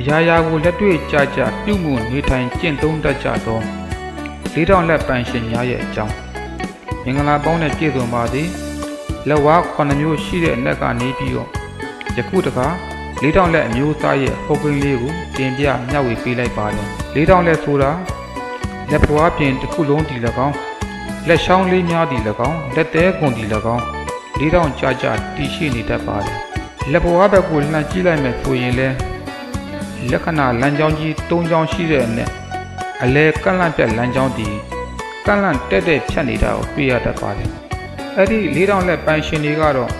အရာရာကိုလက်တွေ့ကြကြပြုမှုနေထိုင်ကျင့်သုံးတတ်ကြသောလေးတောင်လက်ပန်ရှင်များရဲ့အကြောင်းမင်္ဂလာပေါင်းနဲ့ပြည့်စုံပါသည်လက်ဝါး9မျိုးရှိတဲ့အနက်ကနေပြီးတော့ယခုတခါလေးတောင်လက်အမျိုးအစားရဲ့ဟောကိန်းလေးကိုတင်ပြမျှဝေပေးလိုက်ပါတယ်လေးတောင်လက်ဆိုတာလက်ပွားပြင်တစ်ခုလုံးတည်၎င်းလက်ရှောင်းလေးများတည်၎င်းလက်သေးကွန်တည်၎င်းလေးတောင်ကြကြတည်ရှိနေတတ်ပါတယ်လက်ပွားဘက်ကိုလှမ်းကြည့်လိုက်မယ်ဆိုရင်လည်း လက္ခဏာလမ်းကြောင်းကြီး၃ကြောင်းရှိတဲ့အနက်အလဲကန့်လန့်ပြက်လမ်းကြောင်းတည်ကန့်လန့်တက်တက်ဖြတ်နေတာကိုတွေ့ရတတ်ပါတယ်။အဲ့ဒီ၄တောင်လက်ပန်းရှင်တွေကတော့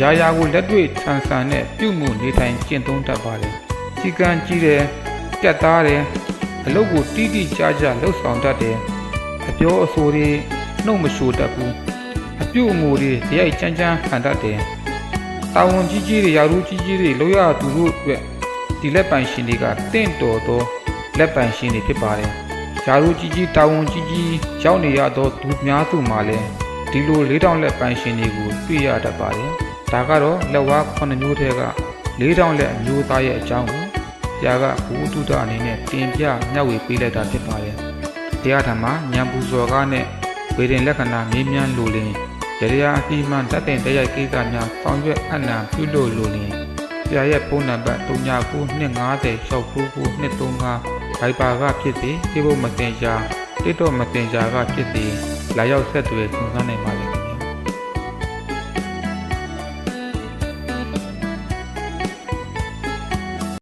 ရာရာကိုလက်တွေ့ဆန်ဆန်နဲ့ပြုမှုနေထိုင်ကျင့်သုံးတတ်ပါတယ်။စီကံကြီးတယ်ပြတ်သားတယ်အလုပ်ကိုတီးတီးကြကြလှုပ်ဆောင်တတ်တယ်။အပြောအဆိုတွေနှုတ်မရှိုးတတ်ဘူး။အပြုအမူတွေရိုက်ချမ်းချမ်းခံတတ်တယ်။တာဝန်ကြီးကြီးတွေရာထူးကြီးကြီးတွေလောက်ရသူတို့အတွက် ဒီလက်ပိုင်ရှင်တွေကတင့်တော်သောလက်ပိုင်ရှင်တွေဖြစ်ပါတယ်။ယာရုကြီးကြီးတာဝန်ကြီးကြီးရောက်နေရသောသူများစုမှာလည်းဒီလို၄တောင်လက်ပိုင်ရှင်တွေကိုတွေ့ရတတ်ပါတယ်။ဒါကတော့လက်ဝါး9မျိုးထဲက၄တောင်လက်အမျိုးသားရဲ့အကြောင်းကိုဆရာကဘူတုဒအနေနဲ့တင်ပြမျှဝေပေးလိုက်တာဖြစ်ပါတယ်။တရားဓမ္မဉာဏ်ပူဇော်ကားနဲ့ဝေဒင်လက္ခဏာမြင်းမြန်းလိုလင်ရရအတိမှန်တတ်တဲ့တရားကိစ္စများဆောင်ရွက်အနံပြုလို့လိုလင် ဆရာရဲ့ဖုန်းနံပါတ်3992506935ဘိုက်ပါကဖြစ်စေ Facebook Messenger TikTok Messenger ကဖြစ်စေလာရောက်ဆက်သွယ်ဆောင်ရွက်နိုင်ပါ